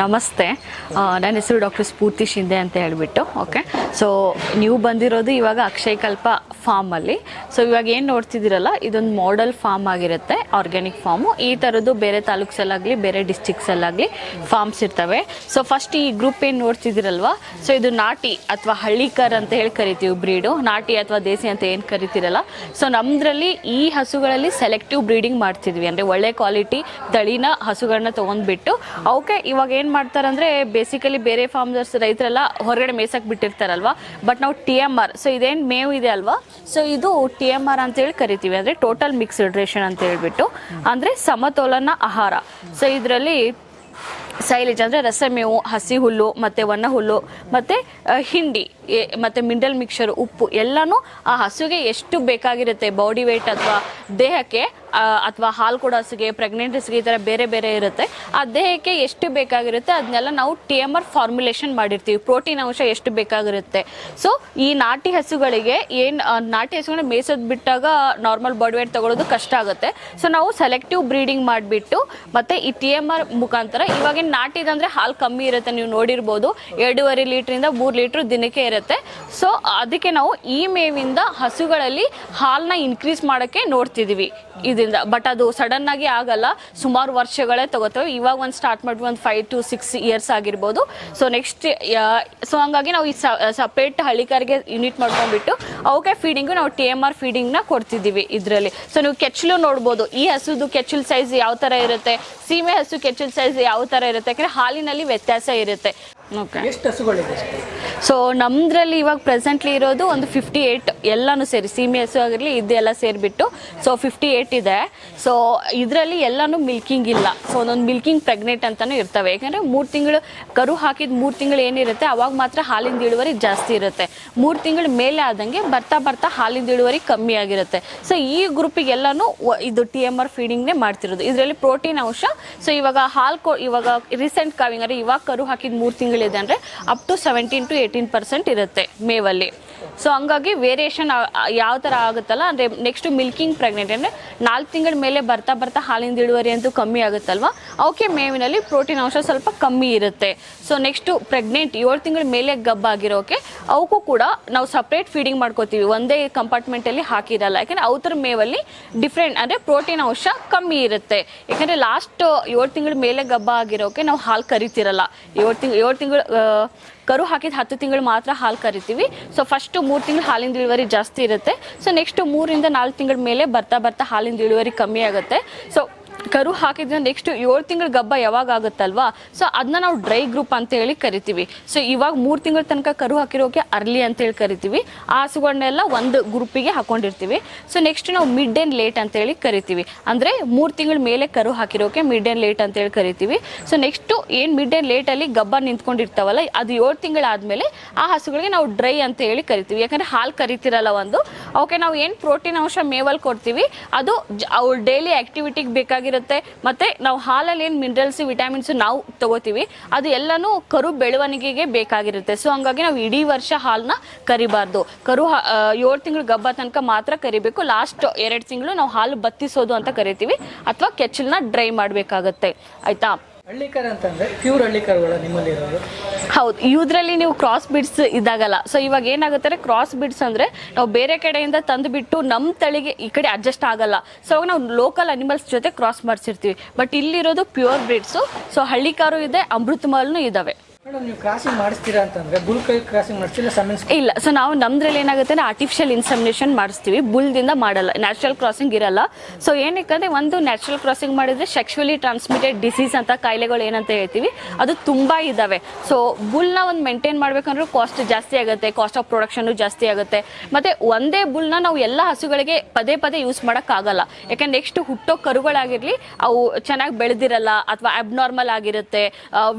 ನಮಸ್ತೆ. ನನ್ನ ಹೆಸರು ಡಾಕ್ಟರ್ ಸ್ಫೂರ್ತಿ ಶಿಂದೆ ಅಂತ ಹೇಳಿಬಿಟ್ಟು, ಓಕೆ? ಸೊ ನೀವು ಬಂದಿರೋದು ಇವಾಗ ಅಕ್ಷಯ್ ಕಲ್ಪ ಫಾರ್ಮಲ್ಲಿ ಸೊ ಇವಾಗ ಏನು ನೋಡ್ತಿದ್ದೀರಲ್ಲ, ಇದೊಂದು ಮಾಡೆಲ್ ಫಾರ್ಮ್ ಆಗಿರುತ್ತೆ ಆರ್ಗ್ಯಾನಿಕ್ ಫಾರ್ಮು ಈ ಥರದ್ದು ಬೇರೆ ತಾಲೂಕ್ಸಲ್ಲಾಗಲಿ, ಬೇರೆ ಡಿಸ್ಟಿಕ್ಸಲ್ಲಾಗಲಿ ಫಾರ್ಮ್ಸ್ ಇರ್ತವೆ. ಸೊ ಫಸ್ಟ್ ಈ ಗ್ರೂಪ್ ಏನು ನೋಡ್ತಿದ್ದೀರಲ್ವ? ಸೊ ಇದು ನಾಟಿ ಅಥವಾ ಹಳ್ಳಿಕರ್ ಅಂತ ಹೇಳಿ ಕರಿತೀವಿ ಬ್ರೀಡು ನಾಟಿ ಅಥವಾ ದೇಸಿ ಅಂತ ಏನು ಕರಿತೀರಲ್ಲ? ಸೊ ನಮ್ಮದ್ರಲ್ಲಿ ಈ ಹಸುಗಳಲ್ಲಿ ಸೆಲೆಕ್ಟಿವ್ ಬ್ರೀಡಿಂಗ್ ಮಾಡ್ತಿದ್ವಿ. ಅಂದರೆ ಒಳ್ಳೆ ಕ್ವಾಲಿಟಿ ತಳಿನ ಹಸುಗಳನ್ನ ತೊಗೊಂಡ್ಬಿಟ್ಟು ಅವಕ್ಕೆ ಇವಾಗ ಮಾಡ್ತಾರೆ ಅಂದರೆ ಬೇಸಿಕಲಿ ಬೇರೆ ಫಾರ್ಮರ್ಸ್ ರೈತರೆಲ್ಲ ಹೊರಗಡೆ ಮೇಸಕ್ಕೆ ಬಿಟ್ಟಿರ್ತಾರಲ್ವಾ? ಬಟ್ ನಾವು ಟಿ ಎಂ ಆರ್ ಸೊ ಇದೇನು ಮೇವು ಇದೆ ಅಲ್ವಾ? ಸೊ ಇದು ಟಿ ಎಂ ಆರ್ ಅಂತೇಳಿ ಕರಿತೀವಿ. ಅಂದರೆ ಟೋಟಲ್ ಮಿಕ್ಸ್ಡ್ ರೇಷನ್ ಅಂತ ಹೇಳ್ಬಿಟ್ಟು. ಅಂದರೆ ಸಮತೋಲನ ಆಹಾರ. ಸೊ ಇದರಲ್ಲಿ ಸೈಲೇಜ್ ಅಂದರೆ ರಸಮೇವು, ಹಸಿ ಹುಲ್ಲು, ಮತ್ತು ಒಣ ಹುಲ್ಲು ಮತ್ತು ಹಿಂಡಿ. ಮತ್ತು ಮಿಂಡಲ್ ಮಿಕ್ಸರ್, ಉಪ್ಪು ಎಲ್ಲನೂ ಆ ಹಸುಗೆ ಎಷ್ಟು ಬೇಕಾಗಿರುತ್ತೆ? ಬಾಡಿ ವೆಯ್ಟ್ ಅಥವಾ ದೇಹಕ್ಕೆ ಅಥವಾ ಹಾಲು ಕೊಡೋ ಹಸುಗೆ ಪ್ರೆಗ್ನೆಂಟ್ ಹಸುಗೆ ಈ ಥರ ಬೇರೆ ಬೇರೆ ಇರುತ್ತೆ. ಆ ದೇಹಕ್ಕೆ ಎಷ್ಟು ಬೇಕಾಗಿರುತ್ತೆ? ಅದನ್ನೆಲ್ಲ ನಾವು ಟಿ ಎಂ ಆರ್ ಫಾರ್ಮುಲೇಷನ್ ಮಾಡಿರ್ತೀವಿ. ಪ್ರೋಟೀನ್ ಅಂಶ ಎಷ್ಟು ಬೇಕಾಗಿರುತ್ತೆ? ಸೊ ಈ ನಾಟಿ ಹಸುಗಳಿಗೆ ಏನು ನಾಟಿ ಹಸುಗಳನ್ನ ಮೇಯ್ಸೋದು ಬಿಟ್ಟಾಗ ನಾರ್ಮಲ್ ಬಾಡಿ ವೇಟ್ ತಗೊಳ್ಳೋದು ಕಷ್ಟ ಆಗುತ್ತೆ. ಸೊ ನಾವು ಸೆಲೆಕ್ಟಿವ್ ಬ್ರೀಡಿಂಗ್ ಮಾಡಿಬಿಟ್ಟು, ಮತ್ತು ಈ ಟಿ ಎಂ ಆರ್ ಮುಖಾಂತರ ಇವಾಗಿನ ನಾಟಿದಂದರೆ ಹಾಲು ಕಮ್ಮಿ ಇರುತ್ತೆ. ನೀವು ನೋಡಿರ್ಬೋದು. ಎರಡೂವರೆ ಲೀಟ್ರಿಂದ ಮೂರು ಲೀಟ್ರ್ ದಿನಕ್ಕೆ ಇರುತ್ತೆ. ಸೊ ಅದಕ್ಕೆ ನಾವು ಈ ಮೇವಿಂದ ಹಸುಗಳಲ್ಲಿ ಹಾಲನ್ನ ಇನ್ಕ್ರೀಸ್ ಮಾಡೋಕ್ಕೆ ನೋಡ್ತಿದ್ದೀವಿ ಇದರಿಂದ. ಬಟ್ ಅದು ಸಡನ್ ಆಗಿ ಆಗಲ್ಲ. ಸುಮಾರು ವರ್ಷಗಳೇ ತಗೋತೇವೆ. ಇವಾಗ ಒಂದು ಸ್ಟಾರ್ಟ್ ಮಾಡಿ ಒಂದು ಫೈವ್ ಟು ಸಿಕ್ಸ್ ಇಯರ್ಸ್ ಆಗಿರ್ಬೋದು. ಸೊ ನೆಕ್ಸ್ಟ್ ಸೊ ಹಂಗಾಗಿ ನಾವು ಈ ಸಪ್ರೇಟ್ ಹಳ್ಳಿಕಾರಿಗೆ ಯೂನಿಟ್ ಮಾಡ್ಕೊಂಡ್ಬಿಟ್ಟು ಅವಕ್ಕೆ ಫೀಡಿಂಗು ನಾವು ಟಿ ಎಂ ಆರ್ ಫೀಡಿಂಗ್ನ ಕೊಡ್ತಿದ್ದೀವಿ ಇದರಲ್ಲಿ. ಸೊ ನೀವು ಕೆಚ್ಚಲು ನೋಡ್ಬೋದು. ಈ ಹಸುದು ಕೆಚ್ಚಲು ಸೈಜ್ ಯಾವ ಥರ ಇರುತ್ತೆ? ಸೀಮೆ ಹಸು ಕೆಚ್ಚಲು ಸೈಜ್ ಯಾವ ಥರ ಇರುತ್ತೆ? ಯಾಕಂದರೆ ಹಾಲಿನಲ್ಲಿ ವ್ಯತ್ಯಾಸ ಇರುತ್ತೆ. ಎಷ್ಟು ಹಸುಗಳಿದೆ ಸೊ ನಮ್ದ್ರಲ್ಲಿ ಇವಾಗ ಪ್ರೆಸೆಂಟ್ಲಿ ಇರೋದು ಒಂದು ಫಿಫ್ಟಿ ಏಟ್ ಎಲ್ಲಾನು ಸೇರಿ ಸೀಮೆ ಹಸು ಆಗಿರಲಿ ಇದೆಲ್ಲ ಸೇರಿಬಿಟ್ಟು ಸೊ ಫಿಫ್ಟಿ ಏಟ್ ಇದೆ. ಸೊ ಇದರಲ್ಲಿ ಎಲ್ಲಾನು ಮಿಲ್ಕಿಂಗ್ ಇಲ್ಲ. ಸೊ ಒಂದೊಂದು ಮಿಲ್ಕಿಂಗ್ ಪ್ರೆಗ್ನೆಂಟ್ ಅಂತಾನೂ ಇರ್ತವೆ. ಯಾಕಂದರೆ ಮೂರು ತಿಂಗಳು ಕರು ಹಾಕಿದ ಮೂರು ತಿಂಗಳು ಏನಿರುತ್ತೆ ಅವಾಗ ಮಾತ್ರ ಹಾಲಿನ ಇಳುವರಿ ಜಾಸ್ತಿ ಇರುತ್ತೆ. ಮೂರು ತಿಂಗಳ ಮೇಲೆ ಆದಂಗೆ ಬರ್ತಾ ಬರ್ತಾ ಹಾಲಿನ ಇಳುವರಿ ಕಮ್ಮಿ ಆಗಿರುತ್ತೆ. ಸೊ ಈ ಗ್ರೂಪಿಗೆಲ್ಲನೂ ಇದು ಟಿ ಎಂ ಆರ್ ಫೀಡಿಂಗ್ನೇ ಮಾಡ್ತಿರೋದು. ಇದರಲ್ಲಿ ಪ್ರೋಟೀನ್ ಅಂಶ ಸೊ ಇವಾಗ ಹಾಲು ಕೊ ಇವಾಗ ರೀಸೆಂಟ್ ಕಾವಿಂಗ್ ಅಂದರೆ ಇವಾಗ ಕರು ಹಾಕಿದ ಮೂರು ತಿಂಗಳಿದೆ ಅಂದರೆ up to seventeen to eighteen percent ಇರುತ್ತೆ ಮೇವಲ್ಲಿ. ಸೊ ಹಂಗಾಗಿ ವೇರಿಯೇಷನ್ ಯಾವ ಥರ ಆಗುತ್ತಲ್ಲ, ಅಂದರೆ ನೆಕ್ಸ್ಟ್ ಮಿಲ್ಕಿಂಗ್ ಪ್ರೆಗ್ನೆಂಟ್ ಅಂದರೆ ನಾಲ್ಕು ತಿಂಗಳ ಮೇಲೆ ಬರ್ತಾ ಬರ್ತಾ ಹಾಲಿನ ಇಳುವರಿ ಅಂತೂ ಕಮ್ಮಿ ಆಗುತ್ತಲ್ವ? ಅವಕ್ಕೆ ಮೇವಿನಲ್ಲಿ ಪ್ರೋಟೀನ್ ಅಂಶ ಸ್ವಲ್ಪ ಕಮ್ಮಿ ಇರುತ್ತೆ. ಸೊ ನೆಕ್ಸ್ಟು ಪ್ರೆಗ್ನೆಂಟ್ ಏಳು ತಿಂಗಳ ಮೇಲೆ ಗಬ್ಬ ಆಗಿರೋಕೆ ಅವಕ್ಕೂ ಕೂಡ ನಾವು ಸಪ್ರೇಟ್ ಫೀಡಿಂಗ್ ಮಾಡ್ಕೋತೀವಿ. ಒಂದೇ ಕಂಪಾರ್ಟ್ಮೆಂಟಲ್ಲಿ ಹಾಕಿರಲ್ಲ. ಯಾಕೆಂದರೆ ಅವತರ ಮೇವಲ್ಲಿ ಡಿಫ್ರೆಂಟ್ ಅಂದರೆ ಪ್ರೋಟೀನ್ ಅಂಶ ಕಮ್ಮಿ ಇರುತ್ತೆ. ಯಾಕೆಂದರೆ ಲಾಸ್ಟ್ ಏಳು ತಿಂಗಳ ಮೇಲೆ ಗಬ್ಬ ಆಗಿರೋಕೆ ನಾವು ಹಾಲು ಕರಿತಿರಲ್ಲ. ಏಳು ತಿಂಗಳು ಏಳು ತಿಂಗಳು ಕರು ಹಾಕಿದ ಹತ್ತು ತಿಂಗಳು ಮಾತ್ರ ಹಾಲು ಕರಿತೀವಿ. ಸೊ ಫಸ್ಟ್ ಮೂರು ತಿಂಗಳು ಹಾಲಿನ ಇಳುವರಿ ಜಾಸ್ತಿ ಇರುತ್ತೆ. ಸೊ ನೆಕ್ಸ್ಟ್ ಮೂರಿಂದ ನಾಲ್ಕು ತಿಂಗಳ ಮೇಲೆ ಬರ್ತಾ ಬರ್ತಾ ಹಾಲಿನ ಇಳುವರಿ ಕಮ್ಮಿ ಆಗುತ್ತೆ. ಸೊ ಕರು ಹಾಕಿದ್ರೆ ನೆಕ್ಸ್ಟ್ ಏಳು ತಿಂಗಳ ಗಬ್ಬ ಯಾವಾಗ ಆಗುತ್ತಲ್ವಾ? ಸೊ ಅದನ್ನ ನಾವು ಡ್ರೈ ಗ್ರೂಪ್ ಅಂತ ಹೇಳಿ ಕರಿತೀವಿ. ಸೊ ಇವಾಗ ಮೂರು ತಿಂಗಳ ತನಕ ಕರು ಹಾಕಿರೋಕೆ ಅರ್ಲಿ ಅಂತ ಹೇಳಿ ಕರಿತೀವಿ. ಆ ಹಸುಗಳನ್ನೆಲ್ಲ ಒಂದು ಗ್ರೂಪಿಗೆ ಹಾಕೊಂಡಿರ್ತೀವಿ. ಸೊ ನೆಕ್ಸ್ಟ್ ನಾವು ಮಿಡ್ ಆ್ಯಂಡ್ ಲೇಟ್ ಅಂತ ಹೇಳಿ ಕರಿತೀವಿ. ಅಂದರೆ ಮೂರು ತಿಂಗಳ ಮೇಲೆ ಕರು ಹಾಕಿರೋಕೆ ಮಿಡ್ ಆ್ಯಂಡ್ ಲೇಟ್ ಅಂತ ಹೇಳಿ ಕರಿತೀವಿ. ಸೊ ನೆಕ್ಸ್ಟು ಏನು ಮಿಡ್ ಆ್ಯಂಡ್ ಲೇಟಲ್ಲಿ ಗಬ್ಬ ನಿಂತ್ಕೊಂಡಿರ್ತಾವಲ್ಲ, ಅದು ಏಳು ತಿಂಗಳಾದಮೇಲೆ ಆ ಹಸುಗಳಿಗೆ ನಾವು ಡ್ರೈ ಅಂತ ಹೇಳಿ ಕರಿತೀವಿ. ಯಾಕಂದರೆ ಹಾಲು ಕರಿತಿರಲ್ಲ ಒಂದು. ಅವಕ್ಕೆ ನಾವು ಏನು ಪ್ರೋಟೀನ್ ಅಂಶ ಮೇವಲ್ಲಿ ಕೊಡ್ತೀವಿ, ಅದು ಅವ್ರ ಡೈಲಿ ಆ್ಯಕ್ಟಿವಿಟಿಗೆ ಬೇಕಾಗಿರುತ್ತೆ ಮತ್ತು ನಾವು ಹಾಲಲ್ಲಿ ಏನು ಮಿನರಲ್ಸ್ ವಿಟಮಿನ್ಸ್ ನಾವು ತಗೋತೀವಿ, ಅದು ಎಲ್ಲನೂ ಕರು ಬೆಳವಣಿಗೆಗೆ ಬೇಕಾಗಿರುತ್ತೆ. ಸೊ ಹಂಗಾಗಿ ನಾವು ಇಡೀ ವರ್ಷ ಹಾಲನ್ನ ಕರಿಬಾರ್ದು. ಕರು ಏಳು ತಿಂಗಳು ಗಬ್ಬ ತನಕ ಮಾತ್ರ ಕರಿಬೇಕು. ಲಾಸ್ಟ್ ಎರಡು ತಿಂಗಳು ನಾವು ಹಾಲು ಬತ್ತಿಸೋದು ಅಂತ ಕರಿತೀವಿ, ಅಥವಾ ಕೆಚ್ಚಲನ್ನ ಡ್ರೈ ಮಾಡಬೇಕಾಗತ್ತೆ. ಆಯಿತಾ? ಹಳ್ಳಿಕರ್ ಅಂತಂದ್ರೆ ಪ್ಯೂರ್ ನಿಮ್ಮಲ್ಲಿ ಇರೋದು. ಹೌದು, ಇದ್ರಲ್ಲಿ ನೀವು ಕ್ರಾಸ್ ಬಿಡ್ಸ್ ಇದಾಗಲ್ಲ. ಸೊ ಇವಾಗ ಏನಾಗುತ್ತೆ ಕ್ರಾಸ್ ಬಿಡ್ಸ್ ಅಂದ್ರೆ ನಾವು ಬೇರೆ ಕಡೆಯಿಂದ ತಂದುಬಿಟ್ಟು ನಮ್ಮ ತಳಿಗೆ ಈ ಕಡೆ ಅಡ್ಜಸ್ಟ್ ಆಗಲ್ಲ. ಸೊ ಅವಾಗ ನಾವು ಲೋಕಲ್ ಅನಿಮಲ್ಸ್ ಜೊತೆ ಕ್ರಾಸ್ ಮಾಡಿಸಿರ್ತೀವಿ. ಬಟ್ ಇಲ್ಲಿರೋದು ಪ್ಯೂರ್ ಬ್ರಿಡ್ಸು ಸೊ ಹಳ್ಳಿಕಾರು ಇದೆ ಅಮೃತಮಲ್ನು ಇದಾವೆ. ಇಲ್ಲ ಸೊ ನಾವು ನಮ್ದ್ರಲ್ಲಿ ಏನಾಗುತ್ತೆ ಆರ್ಟಿಫಿಷಿಯಲ್ ಇನ್ಸಮಿನೇಷನ್ ಮಾಡಿಸ್ತೀವಿ, ಬುಲ್ದಿಂದ ಮಾಡಲ್ಲ ನ್ಯಾಚುರಲ್ ಕ್ರಾಸಿಂಗ್ ಇರಲ್ಲ. ಸೊ ಏನಕ್ಕಂದ್ರೆ ಒಂದು ನ್ಯಾಚುರಲ್ ಕ್ರಾಸಿಂಗ್ ಮಾಡಿದ್ರೆ ಸೆಕ್ಷುವಲಿ ಟ್ರಾನ್ಸ್ಮಿಟೆಡ್ ಡಿಸೀಸ್ ಅಂತ ಕಾಯಿಲೆಗಳು ಏನಂತ ಹೇಳ್ತೀವಿ, ಅದು ತುಂಬಾ ಇದಾವೆ. ಸೊ ಬುಲ್ನ ಒಂದು ಮೇಂಟೈನ್ ಮಾಡ್ಬೇಕಂದ್ರೆ ಕಾಸ್ಟ್ ಜಾಸ್ತಿ ಆಗುತ್ತೆ ಕಾಸ್ಟ್ ಆಫ್ ಪ್ರೊಡಕ್ಷನ್ ಜಾಸ್ತಿ ಆಗುತ್ತೆ. ಮತ್ತೆ ಒಂದೇ ಬುಲ್ನ ನಾವು ಎಲ್ಲ ಹಸುಗಳಿಗೆ ಪದೇ ಪದೇ ಯೂಸ್ ಮಾಡೋಕ್ಕಾಗಲ್ಲ. ಯಾಕಂದ್ರೆ ನೆಕ್ಸ್ಟ್ ಹುಟ್ಟೋ ಕರುಗಳಾಗಿರ್ಲಿ, ಅವು ಚೆನ್ನಾಗಿ ಬೆಳೆದಿರಲ್ಲ ಅಥವಾ ಅಬ್ನಾರ್ಮಲ್ ಆಗಿರುತ್ತೆ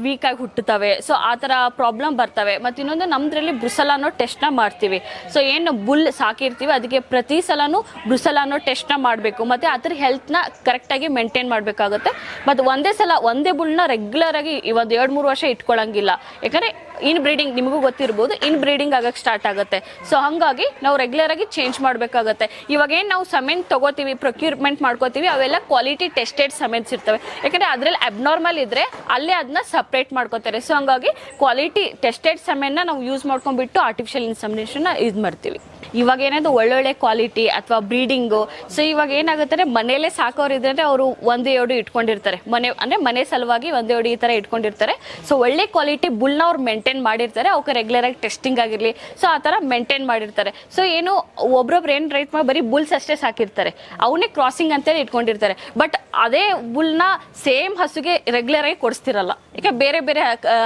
ವೀಕ್ ಆಗಿ ಹುಟ್ಟುತ್ತವೆ. ಸೊ ಆ ಥರ ಪ್ರಾಬ್ಲಮ್ ಬರ್ತವೆ. ಮತ್ತು ಇನ್ನೊಂದು ನಮ್ಮದ್ರಲ್ಲಿ ಬ್ರುಸಲ್ ಅನ್ನೋ ಟೆಸ್ಟ್ನ ಮಾಡ್ತೀವಿ. ಸೊ ಏನು ಬುಲ್ ಸಾಕಿರ್ತೀವಿ ಅದಕ್ಕೆ ಪ್ರತಿ ಸಲನೂ ಬ್ರುಸಲ್ ಅನ್ನೋ ಟೆಸ್ಟ್ನ ಮಾಡಬೇಕು. ಮತ್ತು ಅದ್ರ ಹೆಲ್ತ್ನ ಕರೆಕ್ಟಾಗಿ ಮೇಂಟೈನ್ ಮಾಡಬೇಕಾಗುತ್ತೆ. ಮತ್ತು ಒಂದೇ ಸಲ ಒಂದೇ ಬುಲ್ನ ರೆಗ್ಯುಲರಾಗಿ ಈ ಒಂದು ಎರಡು ಮೂರು ವರ್ಷ ಇಟ್ಕೊಳ್ಳೋಂಗಿಲ್ಲ ಯಾಕಂದರೆ ಇನ್ ಬ್ರೀಡಿಂಗ್ ನಿಮಗೂ ಗೊತ್ತಿರ್ಬೋದು ಇನ್ ಬ್ರೀಡಿಂಗ್ ಆಗಕ್ಕೆ ಸ್ಟಾರ್ಟ್ ಆಗುತ್ತೆ. ಸೊ ಹಾಗಾಗಿ ನಾವು ರೆಗ್ಯುಲರ್ ಆಗಿ ಚೇಂಜ್ ಮಾಡಬೇಕಾಗುತ್ತೆ. ಇವಾಗ ಏನು ನಾವು ಸಮೆನ್ ತಗೋತೀವಿ ಪ್ರೊಕ್ಯೂರ್ಮೆಂಟ್ ಮಾಡ್ಕೋತೀವಿ, ಅವೆಲ್ಲ ಕ್ವಾಲಿಟಿ ಟೆಸ್ಟೆಡ್ ಸಮೆನ್ಸ್ ಇರ್ತವೆ. ಯಾಕಂದರೆ ಅದರಲ್ಲಿ ಅಬ್ನಾರ್ಮಲ್ ಇದ್ದರೆ ಅಲ್ಲೇ ಅದನ್ನ ಸಪ್ರೇಟ್ ಮಾಡ್ಕೋತಾರೆ. ಸೊ ಹಂಗಾಗಿ ಕ್ವಾಲಿಟಿ ಟೆಸ್ಟೆಡ್ ಸಮೆನ್ನ ನಾವು ಯೂಸ್ ಮಾಡ್ಕೊಂಡ್ಬಿಟ್ಟು ಆರ್ಟಿಫಿಷಿಯಲ್ ಇನ್ಸಮಿನೇಷನ್ನ ಇದು ಮಾಡ್ತೀವಿ. ಇವಾಗ ಏನಾದ್ರು ಒಳ್ಳೊಳ್ಳೆ ಕ್ವಾಲಿಟಿ ಅಥವಾ ಬ್ರೀಡಿಂಗು ಸೊ ಇವಾಗ ಏನಾಗುತ್ತೆ ಮನೆಯಲ್ಲೇ ಸಾಕೋರು ಇದ್ರೆ ಅವರು ಒಂದು ಎರಡು ಇಟ್ಕೊಂಡಿರ್ತಾರೆ. ಮನೆ, ಅಂದರೆ ಮನೆ ಸಲುವಾಗಿ ಒಂದು ಎರಡು ಈ ಥರ ಇಟ್ಕೊಂಡಿರ್ತಾರೆ. ಸೊ ಒಳ್ಳೆ ಕ್ವಾಲಿಟಿ ಬುಲ್ನ ಅವ್ರು ಮೇಂಟೈನ್ ಮಾಡಿರ್ತಾರೆ ಅವಕ್ಕೆ ರೆಗ್ಯುಲರ್ ಆಗಿ ಟೆಸ್ಟಿಂಗ್ ಆಗಿರಲಿ ಸೊ ಆ ಥರ ಮೇಂಟೈನ್ ಮಾಡಿರ್ತಾರೆ. ಸೊ ಏನು, ಒಬ್ರೊಬ್ರು ಏನು ರೈಟ್ ಮಾಡಿ ಬರೀ ಬುಲ್ಸ್ ಅಷ್ಟೇ ಸಾಕಿರ್ತಾರೆ. ಅವನೇ ಕ್ರಾಸಿಂಗ್ ಅಂತೇಳಿ ಇಟ್ಕೊಂಡಿರ್ತಾರೆ. ಬಟ್ ಅದೇ ಬುಲ್ನ ಸೇಮ್ ಹಸುಗೆ ರೆಗ್ಯುಲರ್ ಆಗಿ ಕೊಡಿಸ್ತಿರಲ್ಲ. ಯಾಕೆ ಬೇರೆ ಬೇರೆ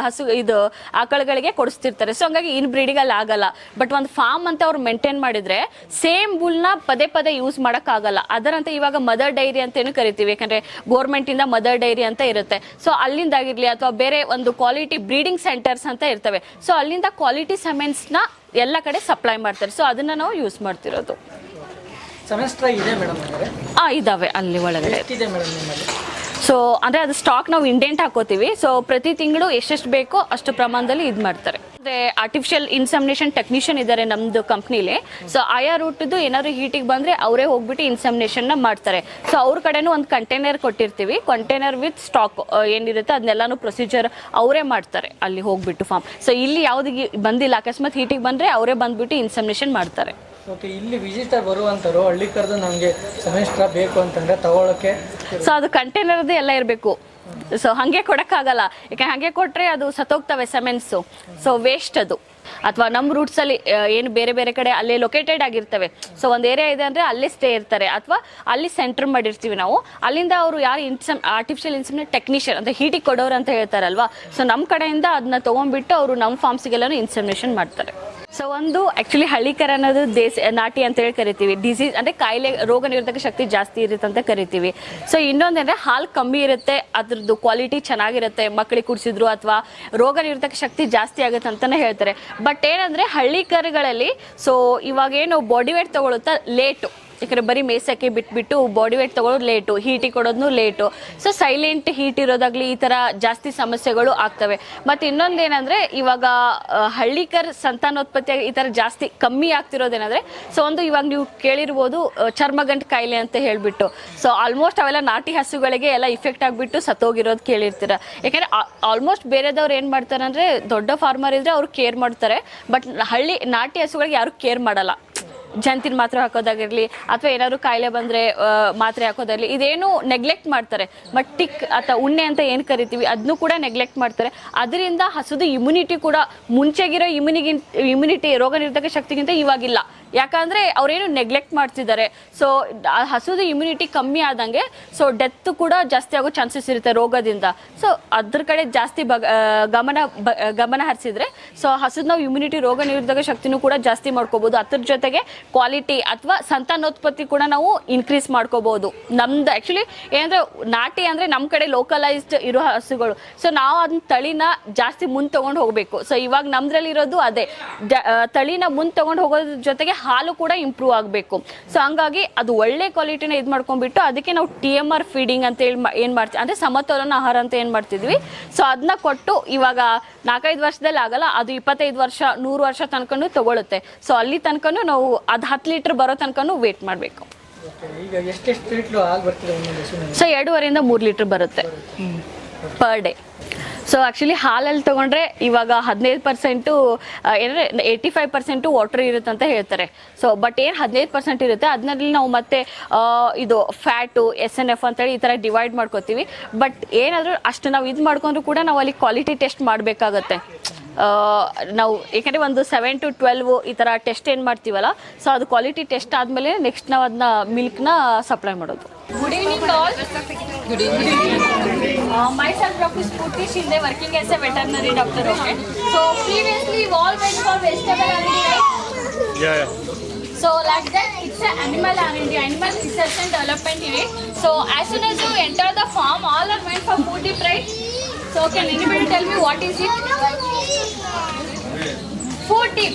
ಹಸು, ಇದು ಆಕಳುಗಳಿಗೆ ಕೊಡಿಸ್ತಿರ್ತಾರೆ. ಸೊ ಹಂಗಾಗಿ ಇನ್ ಬ್ರೀಡಿಂಗ್ ಅಲ್ಲಿ ಆಗಲ್ಲ. ಬಟ್ ಒಂದು ಫಾರ್ಮ್ ಅಂತ ಅವ್ರು ಮೇಂಟೈನ್ ಮಾಡಿದ್ರೆ ಸೇಮ್ ಬುಲ್ನ ಪದೇ ಪದೇ ಯೂಸ್ ಆಗಲ್ಲ ಅದರಂತೆ ಇವಾಗ ಮದರ್ ಡೈರಿ ಅಂತೇನು ಕರಿತೀವಿ. ಯಾಕಂದ್ರೆ ಗೋರ್ಮೆಂಟಿಂದ ಇಂದ ಮದರ್ ಡೈರಿ ಅಂತ ಇರುತ್ತೆ. ಸೊ ಅಲ್ಲಿಂದ ಆಗಿರ್ಲಿ ಅಥವಾ ಬೇರೆ ಒಂದು ಕ್ವಾಲಿಟಿ ಬ್ರೀಡಿಂಗ್ ಸೆಂಟರ್ಸ್ ಅಂತ ಇರ್ತವೆ. ಸೊ ಅಲ್ಲಿಂದ ಕ್ವಾಲಿಟಿ ನ ಎಲ್ಲ ಕಡೆ ಸಪ್ಲೈ ಮಾಡ್ತಾರೆ. ಸೊ ಅದನ್ನ ನಾವು ಯೂಸ್ ಮಾಡ್ತಿರೋದು. ಆ ಇದಾವೆ ಅಲ್ಲಿ ಒಳಗಡೆ. ಸೊ ಅಂದ್ರೆ ಅದು ಸ್ಟಾಕ್ ನಾವು ಇಂಡೆಂಟ್ ಹಾಕೋತೀವಿ. ಸೊ ಪ್ರತಿ ತಿಂಗಳು ಎಷ್ಟೆಷ್ಟು ಬೇಕೋ ಅಷ್ಟು ಪ್ರಮಾಣದಲ್ಲಿ ಇದು ಮಾಡ್ತಾರೆ ಆರ್ಟಿಫಿಷಿಯಲ್ ಇನ್ಸಮಿನೇಷನ್ ಟೆಕ್ನಿಷಿಯನ್ ಇದ್ದಾರೆ ನಮ್ದು ಕಂಪ್ನಿಲಿ ಸೊ ಆಯಾ ರೂಟ್ದು ಏನಾದ್ರು ಹೀಟಿಗೆ ಬಂದ್ರೆ ಅವರೇ ಹೋಗ್ಬಿಟ್ಟು ಇನ್ಸಮಿನೇಷನ್ನ ಮಾಡ್ತಾರೆ. ಸೊ ಅವ್ರ ಕಡೆನೂ ಒಂದು ಕಂಟೈನರ್ ಕೊಟ್ಟಿರ್ತೀವಿ. ಕಂಟೈನರ್ ವಿತ್ ಸ್ಟಾಕ್ ಏನಿರುತ್ತೆ ಅದನ್ನೆಲ್ಲಾನು ಪ್ರೊಸೀಜರ್ ಅವರೇ ಮಾಡ್ತಾರೆ ಅಲ್ಲಿ ಹೋಗ್ಬಿಟ್ಟು ಫಾರ್ಮ್ ಸೊ ಇಲ್ಲಿ ಯಾವ್ದು ಬಂದಿಲ್ಲ. ಅಕಸ್ಮಾತ್ ಹೀಟಿಗೆ ಬಂದ್ರೆ ಅವರೇ ಬಂದ್ಬಿಟ್ಟು ಇನ್ಸಮಿನೇಷನ್ ಮಾಡ್ತಾರೆ. ಓಕೆ ಇಲ್ಲಿ ವಿಸಿಟರ್ ಬರುವಂತರು ಹಳ್ಳಿ ಕರೆದು ನಮಗೆ ಸೆಮೆಸ್ಟ್ರ ಬೇಕು ಅಂತಂದ್ರೆ ತಗೊಳ್ಳೋಕೆ ಸೊ ಅದು ಕಂಟೈನರ್ ಎಲ್ಲ ಇರಬೇಕು. ಸೊ ಹಾಗೆ ಕೊಡಕ್ಕಾಗಲ್ಲ. ಯಾಕೆ ಹಾಗೆ ಕೊಟ್ರೆ ಅದು ಸತ್ತೋಗ್ತವೆ ಸೆಮೆನ್ಸು ಸೊ ವೇಸ್ಟ್ ಅದು. ಅಥವಾ ನಮ್ಮ ರೂಟ್ಸಲ್ಲಿ ಏನು ಬೇರೆ ಬೇರೆ ಕಡೆ ಅಲ್ಲೇ ಲೊಕೇಟೆಡ್ ಆಗಿರ್ತವೆ. ಸೊ ಒಂದು ಏರಿಯಾ ಇದೆ ಅಂದರೆ ಅಲ್ಲೇ ಸ್ಟೇ ಇರ್ತಾರೆ. ಅಥವಾ ಅಲ್ಲಿ ಸೆಂಟರ್ ಮಾಡಿರ್ತೀವಿ ನಾವು. ಅಲ್ಲಿಂದ ಅವರು ಯಾರು ಇನ್ಸಮ್ ಆರ್ಟಿಫಿಷಿಯಲ್ ಇನ್ಸಮ್ ಟೆಕ್ನಿಷಿಯನ್ ಅಂತ ಹೀಟಿಗೆ ಕೊಡೋರು ಅಂತ ಹೇಳ್ತಾರಲ್ವಾ? ಸೊ ನಮ್ಮ ಕಡೆಯಿಂದ ಅದನ್ನ ತೊಗೊಂಡ್ಬಿಟ್ಟು ಅವರು ನಮ್ಮ ಫಾರ್ಮ್ಸ್ಗೆಲ್ಲನೂ ಇನ್ಸಮಿನೇಷನ್ ಮಾಡ್ತಾರೆ. ಸೊ ಒಂದು ಆಕ್ಚುಲಿ ಹಳ್ಳಿಕರ ಅನ್ನೋದು ದೇಶ, ನಾಟಿ ಅಂತ ಹೇಳಿ ಕರಿತೀವಿ. ಡಿಸೀಸ್ ಅಂದ್ರೆ ಕಾಯಿಲೆ, ರೋಗ ನಿರೋಧಕ ಶಕ್ತಿ ಜಾಸ್ತಿ ಇರುತ್ತೆ ಅಂತ ಕರಿತೀವಿ. ಸೊ ಇನ್ನೊಂದಂದ್ರೆ ಹಾಲು ಕಮ್ಮಿ ಇರುತ್ತೆ, ಅದ್ರದ್ದು ಕ್ವಾಲಿಟಿ ಚೆನ್ನಾಗಿರುತ್ತೆ ಮಕ್ಕಳಿಗೆ ಕುಡಿಸಿದ್ರು ಅಥವಾ ರೋಗ ನಿರೋಧಕ ಶಕ್ತಿ ಜಾಸ್ತಿ ಆಗುತ್ತೆ ಅಂತಾನೆ ಹೇಳ್ತಾರೆ. ಬಟ್ ಏನಂದ್ರೆ ಹಳ್ಳಿಕರುಗಳಲ್ಲಿ ಸೊ ಇವಾಗ ಏನು ಬಾಡಿ ವೇಟ್ ತಗೊಳುತ್ತಾ ಲೇಟು ಯಾಕಂದ್ರೆ ಬರೀ ಮೇಸಕ್ಕೆ ಬಿಟ್ಬಿಟ್ಟು ಬಾಡಿ ವೇಟ್ ತಗೊಳ್ಳೋದು ಲೇಟು ಹೀಟಿಗೆ ಕೊಡೋದು ಲೇಟು ಸೊ ಸೈಲೆಂಟ್ ಹೀಟ್ ಇರೋದಾಗ್ಲಿ ಈ ಥರ ಜಾಸ್ತಿ ಸಮಸ್ಯೆಗಳು ಆಗ್ತವೆ. ಮತ್ತು ಇನ್ನೊಂದೇನಂದ್ರೆ ಇವಾಗ ಆ, ಹಳ್ಳಿಕರ್ ಸಂತಾನೋತ್ಪತ್ತಿ ಈ ಥರ ಜಾಸ್ತಿ ಕಮ್ಮಿ ಆಗ್ತಿರೋದೇನಂದ್ರೆ ಸೊ ಒಂದು ಇವಾಗ ನೀವು ಕೇಳಿರ್ಬೋದು ಚರ್ಮಗಂಟು ಕಾಯಿಲೆ ಅಂತ ಹೇಳಿಬಿಟ್ಟು. ಸೊ ಆಲ್ಮೋಸ್ಟ್ ಅವೆಲ್ಲ ನಾಟಿ ಹಸುಗಳಿಗೆ ಎಲ್ಲ ಇಫೆಕ್ಟ್ ಆಗಿಬಿಟ್ಟು ಸತ್ತೋಗಿರೋದು ಕೇಳಿರ್ತೀರ. ಯಾಕಂದ್ರೆ ಆಲ್ಮೋಸ್ಟ್ ಬೇರೆದವ್ರು ಏನು ಮಾಡ್ತಾರೆ ಅಂದರೆ ದೊಡ್ಡ ಫಾರ್ಮರ್ ಇದ್ದರೆ ಅವರು ಕೇರ್ ಮಾಡ್ತಾರೆ ಬಟ್ ಹಳ್ಳಿ ನಾಟಿ ಹಸುಗಳಿಗೆ ಯಾರು ಕೇರ್ ಮಾಡಲ್ಲ. ಜಂತಿನ ಮಾತ್ರೆ ಹಾಕೋದಾಗಿರ್ಲಿ ಅಥವಾ ಏನಾದ್ರು ಕಾಯಿಲೆ ಬಂದ್ರೆ ಮಾತ್ರೆ ಹಾಕೋದಾಗ್ಲಿ, ಇದೇನು ನೆಗ್ಲೆಕ್ಟ್ ಮಾಡ್ತಾರೆ. ಬಟ್ ಟಿಕ್ ಅಥವಾ ಉಣ್ಣೆ ಅಂತ ಏನು ಕರಿತೀವಿ ಅದನ್ನು ಕೂಡ ನೆಗ್ಲೆಕ್ಟ್ ಮಾಡ್ತಾರೆ. ಅದರಿಂದ ಹಸುದು ಇಮ್ಯುನಿಟಿ ಕೂಡ, ಮುಂಚೆಗಿರೋ ಇಮ್ಯುನಿಗಿಂತ ಇಮ್ಯುನಿಟಿ ರೋಗ ಶಕ್ತಿಗಿಂತ ಇವಾಗಿಲ್ಲ. ಯಾಕಂದ್ರೆ ಅವ್ರೇನು ನೆಗ್ಲೆಕ್ಟ್ ಮಾಡ್ತಿದ್ದಾರೆ. ಸೊ ಹಸುದು ಇಮ್ಯುನಿಟಿ ಕಮ್ಮಿ ಆದಂಗೆ ಸೊ ಡೆತ್ ಕೂಡ ಜಾಸ್ತಿ ಆಗೋ ಚಾನ್ಸಸ್ ಇರುತ್ತೆ ರೋಗದಿಂದ. ಸೊ ಅದ್ರ ಕಡೆ ಜಾಸ್ತಿ ಬಗ ಗಮನ ಗಮನ ಹರಿಸಿದ್ರೆ ಸೊ ಹಸುದ್ ನಾವು ಇಮ್ಯುನಿಟಿ ರೋಗ ನಿರೋಧಕ ಶಕ್ತಿನೂ ಕೂಡ ಜಾಸ್ತಿ ಮಾಡ್ಕೋಬಹುದು ಅದ್ರ ಜೊತೆಗೆ ಕ್ವಾಲಿಟಿ ಅಥವಾ ಸಂತಾನೋತ್ಪತ್ತಿ ಕೂಡ ನಾವು ಇನ್ಕ್ರೀಸ್ ಮಾಡ್ಕೋಬಹುದು ನಮ್ದು ಆಕ್ಚುಲಿ ಏನಂದ್ರೆ ನಾಟಿ ಅಂದ್ರೆ ನಮ್ಮ ಕಡೆ ಲೋಕಲೈಸ್ಡ್ ಇರೋ ಹಸುಗಳು. ಸೊ ನಾವು ಅದನ್ನ ತಳಿನ ಜಾಸ್ತಿ ಮುಂದೆ ತಗೊಂಡು ಹೋಗ್ಬೇಕು. ಸೊ ಇವಾಗ ನಮ್ದ್ರಲ್ಲಿ ಇರೋದು ಅದೇ ತಳಿನ ಮುಂದೆ ತಗೊಂಡು ಹೋಗೋದ್ರ ಜೊತೆಗೆ ಹಾಲು ಕೂಡ ಇಂಪ್ರೂವ್ ಆಗಬೇಕು. ಸೊ ಹಂಗಾಗಿ ಅದು ಒಳ್ಳೆ ಕ್ವಾಲಿಟಿನ ಇದು ಮಾಡ್ಕೊಂಡ್ಬಿಟ್ಟು ಅದಕ್ಕೆ ನಾವು ಟಿ ಎಂ ಆರ್ ಫೀಡಿಂಗ್ ಅಂತ ಹೇಳಿ ಏನು ಮಾಡ್ತೀವಿ ಅಂದರೆ ಸಮತೋಲನ ಆಹಾರ ಅಂತ ಏನು ಮಾಡ್ತಿದ್ವಿ. ಸೊ ಅದನ್ನ ಕೊಟ್ಟು ಇವಾಗ ನಾಲ್ಕೈದು ವರ್ಷದಲ್ಲಿ ಆಗಲ್ಲ ಅದು ಇಪ್ಪತ್ತೈದು ವರ್ಷ ನೂರು ವರ್ಷ ತನಕನೂ ತಗೊಳುತ್ತೆ. ಸೊ ಅಲ್ಲಿ ತನಕನೂ ನಾವು ಅದು ಹತ್ತು ಲೀಟರ್ ಬರೋ ತನಕನೂ ವೇಟ್ ಮಾಡಬೇಕು. ಸೊ ಎರಡೂವರೆಯಿಂದ ಮೂರು ಲೀಟರ್ ಬರುತ್ತೆ. ಪರ್ ಡೇ ಸೊ ಆ್ಯಕ್ಚುಲಿ ಹಾಲಲ್ಲಿ ತೊಗೊಂಡ್ರೆ ಇವಾಗ ಹದಿನೈದು ಪರ್ಸೆಂಟು ಏನಂದರೆ ಏಯ್ಟಿ ಫೈವ್ ಪರ್ಸೆಂಟು ವಾಟರ್ ಇರುತ್ತೆ ಅಂತ ಹೇಳ್ತಾರೆ. ಸೊ ಬಟ್ ಏನು ಹದಿನೈದು ಪರ್ಸೆಂಟ್ ಇರುತ್ತೆ? ಅದನ್ನಲ್ಲಿ ನಾವು ಮತ್ತೆ ಇದು ಫ್ಯಾಟು ಎಸ್ ಎನ್ ಎಫ್ ಅಂತೇಳಿ ಈ ಥರ ಡಿವೈಡ್ ಮಾಡ್ಕೋತೀವಿ. ಬಟ್ ಏನಾದರೂ ಅಷ್ಟು ನಾವು ಇದು ಮಾಡ್ಕೊಂಡ್ರು ಕೂಡ ನಾವು ಅಲ್ಲಿ ಕ್ವಾಲಿಟಿ ಟೆಸ್ಟ್ ಮಾಡಬೇಕಾಗತ್ತೆ. ನಾವು ಏಕೆಂದರೆ ಒಂದು ಸೆವೆನ್ ಟು ಟ್ವೆಲ್ವ್ ಈ ಥರ ಟೆಸ್ಟ್ ಏನು ಮಾಡ್ತೀವಲ್ಲ ಸೊ ಅದು ಕ್ವಾಲಿಟಿ ಟೆಸ್ಟ್ ಆದಮೇಲೆ ನೆಕ್ಸ್ಟ್ ನಾವು ಅದನ್ನ ಮಿಲ್ಕ್ನ ಸಪ್ಲೈ ಮಾಡೋದು. Good evening all good evening myself prof Purti Shinde working S A veterinary doctor okay so previously all wet for vegetable on India so like that it's a animal on India animal research and development ಇವೆ so as soon as you enter the farm all are went for forty price So can anybody tell me what is it? Food tip.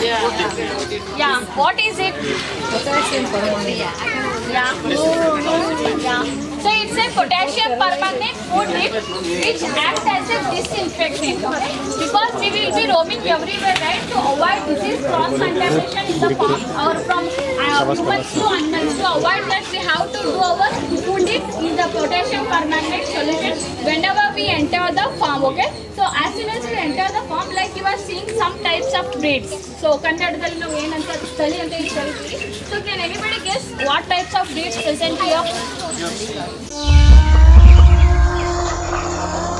Yeah. Yeah. What is it? Yeah. Yeah. So it's a potassium permanganate food dip which acts as a disinfectant. Okay? Because we will be roaming everywhere, right? To avoid disease cross contamination in the farm or from uh, humans to animals. To avoid that, we have to do our food dip in the potassium permanganate solution whenever we enter the farm. Okay? So as soon as we enter the farm, like you are seeing some types of breeds. So ಕನ್ನಡದಲ್ಲಿ ನಾವು ಏನಂತ ತಳಿ ಅಂತ ಹೇಳಿ ಕರಿತೀವಿ so can anybody guess what types of breeds present Thank you.